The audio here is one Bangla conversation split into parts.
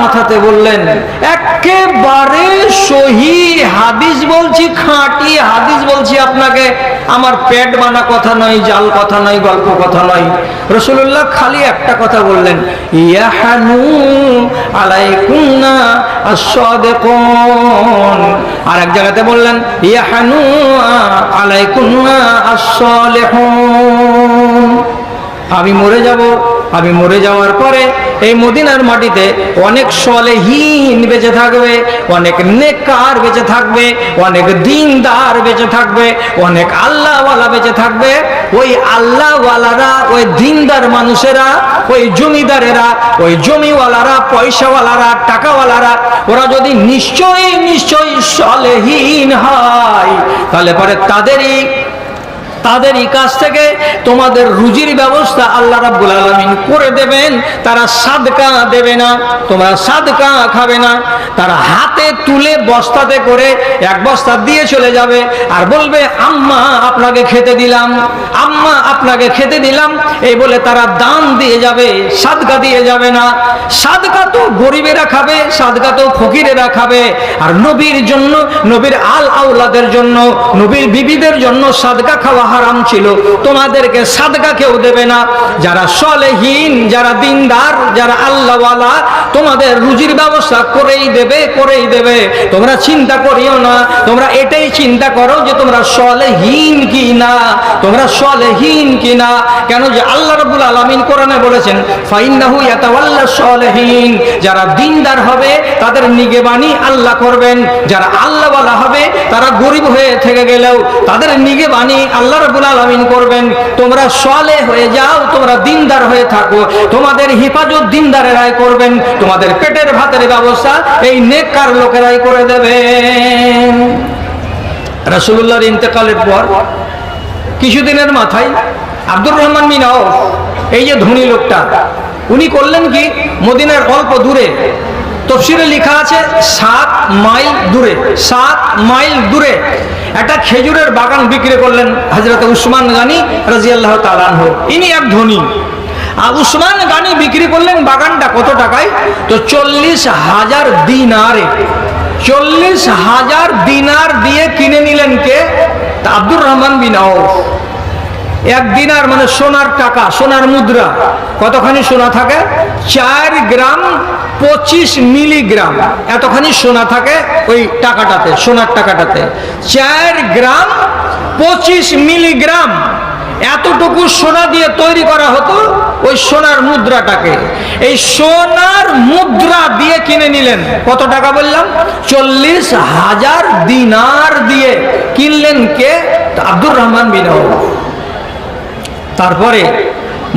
মাথাতে বললেন, একেবারে সহি হাদিস বলছি, খাঁটি হাদিস বলছি আপনাকে। আমার পেট বানা কথা নয়, জাল কথা নয়, গল্প কথা নয়। রসুল্লাহ খালি একটা কথা বললেন, ইয়াহানু আর এক জায়গাতে বললেন, ইয়াহানু আলাইকুন্না আসসালেহুন। আমি মরে যাব, আমি মরে যাওয়ার পরে এই মদিনার মাটিতে অনেক সলেহীন বেঁচে থাকবে, অনেক নেকার বেঁচে থাকবে, অনেক দিনদার বেঁচে থাকবে, অনেক আল্লাহওয়ালা বেঁচে থাকবে। ওই আল্লাহওয়ালারা, ওই দিনদার মানুষেরা, ওই জমিদারেরা, ওই জমিওয়ালারা, পয়সাওয়ালারা, টাকাওয়ালারা, ওরা যদি নিশ্চয়ই নিশ্চয়ই সলেহীন হয়, তাহলে পরে তাদেরই তাদেরই কাছ থেকে তোমাদের রুজির ব্যবস্থা আল্লাহ রাব্বুল আলামিন করে দেবেন। তারা সাদকা দেবে না, তোমরা সাদকা খাবে না। তারা হাতে তুলে বস্তাতে করে এক বস্তা দিয়ে চলে যাবে আর বলবে, আম্মা, আপনাকে খেতে দিলাম। আম্মা, আপনাকে খেতে দিলাম। এই বলে তারা দান দিয়ে যাবে, সাদকা দিয়ে যাবে না। সাদকা তো গরিবেরা খাবে, সাদকা তো ফকিরেরা খাবে। আর নবীর জন্য, নবীর আল আউলাদের জন্য, নবীর বিবিদের জন্য সাদকা খাওয়া হারাম ছিল, তোমাদেরকে সাদকা কেউ দেবে না। যারা সলেহীন, যারা দিনদার, যারা আল্লাহওয়ালা, তোমাদের রুজির ব্যবস্থা করেই দেবে করেই দেবে। তোমরা চিন্তা করিও না, তোমরা এটাই চিন্তা করো যে তোমরা সলেহীন কি না, তোমরা সলেহীন কি না। কেন যে আল্লাহ রবুল আলমিন কোরআনে বলেছেন, ফাইন্নাহু ইয়াতাওয়াল্লা সলেহীন যারা দিনদার হবে, তাদের নিগেবানি আল্লাহ করবেন। যারা আল্লাহওয়ালা হবে, তারা গরিব হয়ে থেকে গেলেও তাদের নিগেবানি আল্লাহ রবুল আলমিন করবেন, তোমরা সলে হয়ে যাও, তোমরা দিনদার হয়ে থাকো, তোমাদের হেফাজত করবেন, তোমাদের পেটের ভাতের ব্যবস্থা এই লোকেরাই করে ইন্তেকালের পর, কিছুদিনের মাথায় আব্দুর রহমান আউফ এই যে ধনী লোকটা, উনি করলেন কি, মদিনার অল্প দূরে তফসিরে লেখা আছে, সাত মাইল দূরে, সাত মাইল দূরে একটা খেজুরের বাগান বিক্রি করলেন হজরত উসমান গানি রাজিয়াল্লাহ তালানহ ইনি এক ধনী। আর উসমান গানি বিক্রি করলেন বাগানটা কত টাকায়? তো চল্লিশ হাজার দিনারে, চল্লিশ হাজার দিনার দিয়ে কিনে নিলেন কে? আব্দুর রহমান বিন আউফ। এক দিনার মানে সোনার টাকা, সোনার মুদ্রা, কতখানি সোনা থাকে? চার গ্রাম পঁচিশ মিলিগ্রাম, এতখানি সোনা থাকে ওই টাকাটাতে, সোনার টাকাটাতে। চার গ্রাম পঁচিশ মিলিগ্রাম, এতটুকু সোনা দিয়ে তৈরি করা হতো ওই সোনার মুদ্রাটাকে। এই সোনার মুদ্রা দিয়ে কিনে নিলেন, কত টাকা বললাম? চল্লিশ হাজার দিনার দিয়ে কিনলেন কে? আব্দুর রহমান বিন আউফ। তারপরে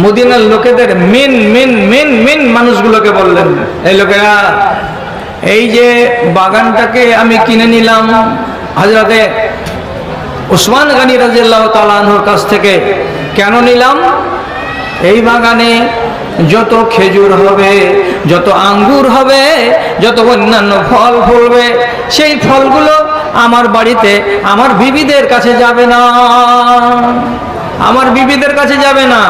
মদিনার লোকেদের মেন মেন মেন মেন মানুষগুলোকে বললেন। এই লোকেরা, এই যে বাগানটাকে আমি কিনে নিলাম, হাজরাতে উসমান গানী রাজিয়াল্লাহ তালাহুর কাছ থেকে কেন নিলাম? এই বাগানে যত খেজুর হবে, যত আঙ্গুর হবে, যত অন্যান্য ফল ফলবে, সেই ফলগুলো আমার বাড়িতে আমার বিবিদের কাছে যাবে না। আমার বিবিদের কাছে যাবে না।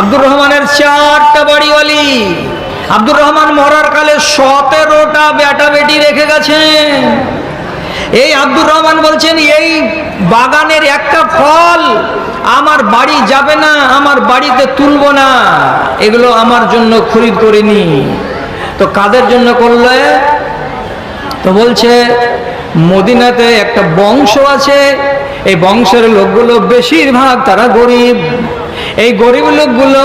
আব্দুর রহমানের চারটা বাড়িওয়ালি, আব্দুর রহমান মরার কালে সতেরোটা বেটা বেটি রেখে গেছেন। এই আব্দুর রহমান বলছেন, এই বাগানের একটা ফল আমার বাড়ি যাবে না, আমার বাড়িতে তুলব না। এগুলো আমার জন্য খরিদ করিনি। তো কাদের জন্য করলে? তো বলছে মদিনাতে একটা বংশ আছে। এই বংশের লোকগুলো বেশিরভাগ তারা গরিব। এই গরিব লোকগুলো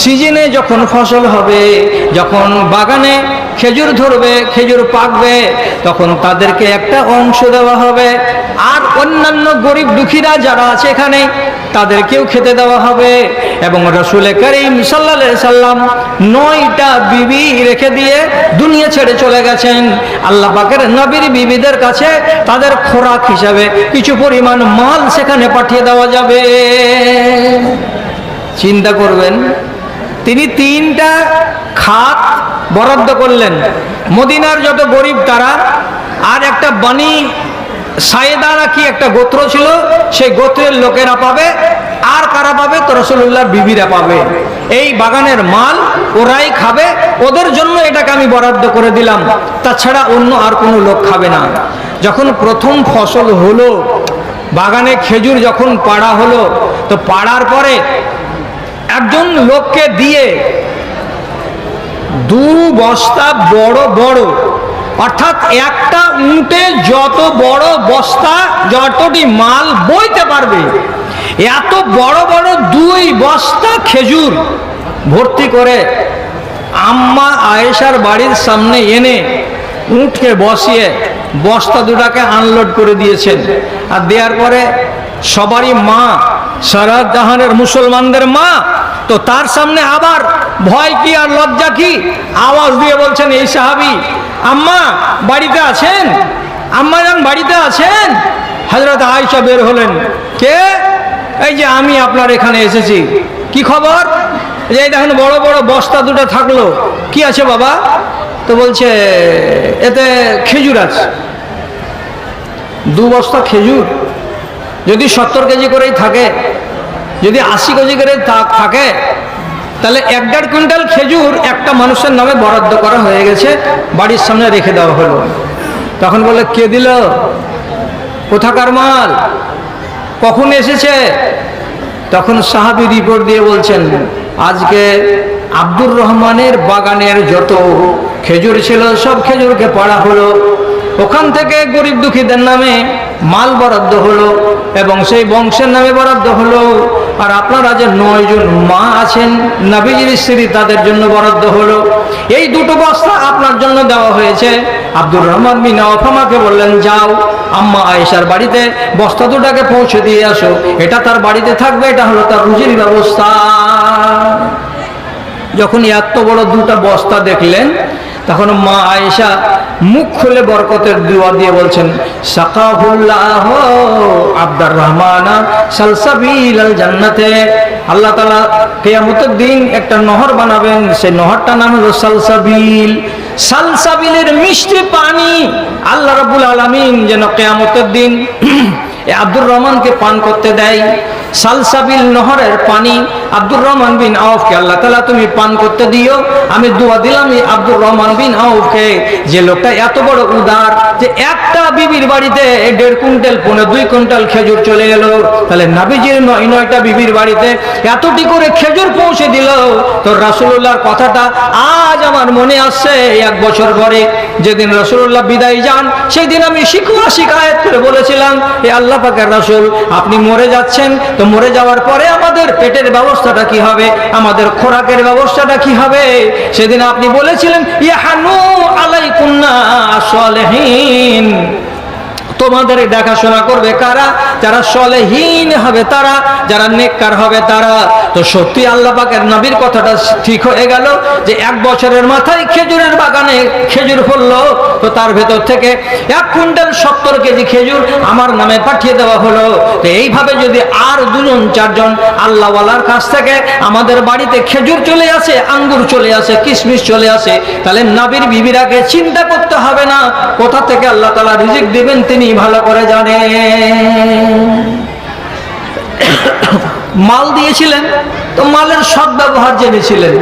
সিজনে যখন ফসল হবে, যখন বাগানে খেজুর ধরবে, খেজুর পাকবে, তখন তাদেরকে একটা অংশ দেওয়া হবে। আর অন্যান্য গরিব দুঃখীরা যারা আছে এখানে, তাদেরকেও খেতে দেওয়া হবে। এবং রসুল করিম সাল্লা সাল্লাম নয়টা বিবি রেখে দিয়ে দুনিয়া ছেড়ে চলে গেছেন। আল্লাহ পাকের নবীর বিবিদের কাছে তাদের খোরাক হিসাবে কিছু পরিমাণ মাল সেখানে পাঠিয়ে দেওয়া যাবে। চিন্তা করবেন। তিনি তিনটা খাত বরাদ্দ করলেন। মদিনার যত গরিব তারা, আর একটা বাণী সায়েদারা কি একটা গোত্র ছিল, সেই গোত্রের লোকেরা পাবে, আর কারা পাবে? তো রসুল্লাহর বিবিরা পাবে। এই বাগানের মাল ওরাই খাবে। ওদের জন্য এটাকে আমি বরাদ্দ করে দিলাম। তাছাড়া অন্য আর কোনো লোক খাবে না। যখন প্রথম ফসল হলো, বাগানে খেজুর যখন পাড়া হলো, তো পাড়ার পরে একজন লোককে দিয়ে দু বস্তা বড় বড়, অর্থাৎ একটা উঁটে যত বড় বস্তা, যতটি মাল বইতে পারবে, এত বড় বড় দুই বস্তা খেজুর ভর্তি করে আম্মা আয়েশার বাড়ির সামনে এনে উঁটকে বসিয়ে বস্তা দুটাকে আনলোড করে দিয়েছেন। আর দেওয়ার পরে সবারই মা সারা জাহানের মুসলমানদের মা তো তার সামনে আবার ভয় কি আর লজ্জা কি? আওয়াজ দিয়ে বলছেন, এই সাহাবি, আম্মা, বাড়িতে আছেন? আম্মা যান, বাড়িতে আছেন? হজরত আয়সা বের হলেন। কে? এই যে আমি আপনার এখানে এসেছি। কি খবর? যে দেখেন, বড় বড় বস্তা দুটো থাকল। কি আছে বাবা? তো বলছে, এতে খেজুর আছে। দু বস্তা খেজুর। যদি সত্তর কেজি করেই থাকে যদি আশি কেজি করে থাকে তাহলে এক দেড় কুইন্টাল খেজুর একটা মানুষের নামে বরাদ্দ করা হয়ে গেছে, বাড়ির সামনে রেখে দেওয়া হলো। তখন বলে কে দিল? কোথাকার মাল? কখন এসেছে? তখন সাহাবি রিপোর্ট দিয়ে বলছেন, আজকে আব্দুর রহমানের বাগানের যত খেজুর ছিল, সব খেজুরকে পাড়া হলো। ওখান থেকে গরিব দুঃখীদের নামে মাল বরাদ্দ হলো। এবং সেই বংশের নামে বরাদ্দ হলো। আর আপনারা যে নয়জন মা আছেন, নাবিজির স্ত্রী তাদের জন্য বরাদ্দ হলো। এই দুটো বস্তা আপনার জন্য দেওয়া হয়েছে। আব্দুর রহমান বিন অফামাকে বললেন, যাও, আম্মা আয়েশার বাড়িতে বস্তা দুটাকে পৌঁছে দিয়ে আসো। এটা তার বাড়িতে থাকবে, এটা হলো তার রুজির ব্যবস্থা। যখন এত বড় দুটা বস্তা দেখলেন তখন মা আয়েশা মুখ খুলে বরকতের দুয়া দিয়ে বলছেন, সাকাহুল্লাহ আব্দুর রহমানা সালসাবিল জান্নাতে। আল্লাহ তাআলা কিয়ামতের দিন একটা নহর বানাবেন, সেই নহরটার নাম হলো সালসাবিল। সালসাবিলের মিষ্টি পানি আল্লাহ রাব্বুল আলামিন যেন কেয়ামতের দিন আব্দুর রহমানকে পান করতে দেয়। সালসাবিল নহরের পানি আব্দুর রহমান বিন আউফকে আল্লাহ তালা তুমি পান করতে দিও। আমি দোয়া দিলাম আব্দুর রহমান বিন আউফকে। যে লোকটা এত বড় উদার যে একটা বিবির বাড়িতে দেড় কুইন্টাল পনেরো দুই কুইন্টাল খেজুর চলে এলো। তাহলে নাবিজির নয়, নয়টা বিবির বাড়িতে এতটি করে খেজুর পৌঁছে দিল। তো রাসুল্লাহর কথাটা আজ আমার মনে আসছে এক বছর পরে। যেদিন রসুল্লাহ বিদায় যান সেই দিন আমি শিকুয়া শিকায়ত করে বলেছিলাম, এ আল্লাহ পাকের রাসুল, আপনি মরে যাচ্ছেন, তো মরে যাওয়ার পরে আমাদের পেটের ব্যবস্থাটা কি হবে? আমাদের খোরাকের ব্যবস্থাটা কি হবে? সেদিন আপনি বলেছিলেন, ইয়াহানু আলাইকুন্না সলেহীন। তোমাদের দেখাশোনা করবে কারা? যারা সলেহীন হবে তারা, যারা নেককার হবে তারা। তো সত্যি আল্লাহ পাকের নবীর কথাটা ঠিক হয়ে গেল যে এক বছরের মাথায় খেজুরের বাগানে খেজুর ফললো, তো তার ভেতর থেকে এক কুইন্টাল সত্তর কেজি খেজুর আমার নামে পাঠিয়ে দেওয়া হলো। তো এইভাবে যদি আর দুজন, চারজন আল্লাহওয়ালার কাছ থেকে আমাদের বাড়িতে খেজুর চলে আসে, আঙ্গুর চলে আসে, কিশমিশ চলে আসে, তাহলে নাবির বিবিরাকে চিন্তা করতে হবে না। কোথা থেকে আল্লাহ তালা রিজিক দিবেন তিনি ভালো করে জানেন। মাল দিয়েছিলেন, তো মালের সৎ ব্যবহার জেনেছিলেন।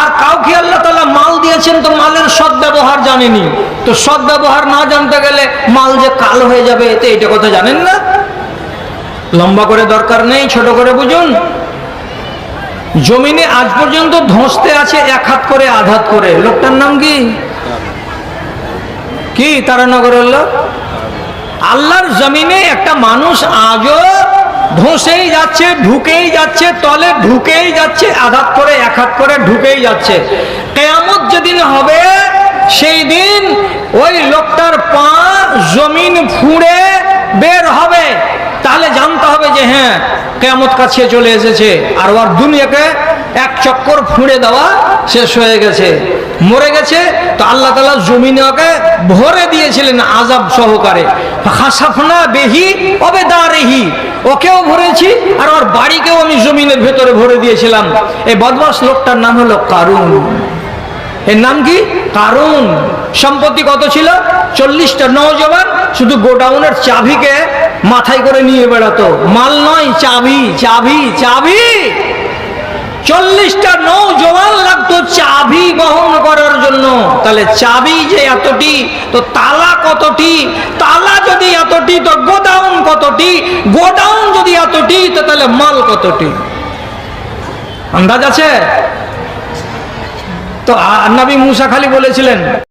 আর কাউকে আল্লাহ তালা মাল দিয়েছেন, তো মালের সৎ ব্যবহার জানেনি। তো সৎ ব্যবহার না জানতে গেলে মাল যে কালো হয়ে যাবে, এতে এটা কথা জানেন না? লম্বা করে দরকার নেই, ছোট করে বুঝুন। জমিনে আজ পর্যন্ত ধসতে আছে এক হাত করে, আধ হাত করে। লোকটার নাম কি? কি? তারানগরের লোক? আল্লাহর জমিনে একটা মানুষ আজও ধসেই যাচ্ছে, ঢুকেই যাচ্ছে, তলে ঢুকেই যাচ্ছে, আঘাত করে এক হাত করে, ঢুকেই যাচ্ছে। কেয়ামত যেদিন হবে, সেই দিন ওই লোকটার পা জমিন ফুঁড়ে বের হবে। তাহলে জানতে হবে যে হ্যাঁ কেয়ামত কাছে চলে এসেছে। আর ওর দুনিয়াকে এক চক্কর ফুঁড়ে দেওয়া শেষ হয়ে গেছে। মরে গেছে, তো আল্লাহ তালা জমিনে ওকে ভরে দিয়েছিলেন আজাব সহকারে। খাসাফনা বেহি অবে দারেহি ওকেও ভরেছি আর ওর বাড়িকেও আমি জমিনের ভেতরে ভরে দিয়েছিলাম। এই বদমাস লোকটার নাম হলো কারুন। এর নাম কি? কারণ সম্পত্তি কত ছিল? চল্লিশটা। নওজবান শুধু গোডাউনের চাবিকে মাথায় করে নিয়ে বেড়াতো। মাল নয়, চাবি চাবি চাবি। চল্লিশটা নৌজওয়ান লাগতো চাবি বহন করার জন্য। তাহলে চাবি যে এতটি, তো তালা কতটি, তালা যদি এতটি, তো গোডাউন কতটি, গোডাউন যদি এতটি, তো তাহলে মাল কতটি? আন্দাজ আছে? তো নবী মুসা খালি বলেছিলেন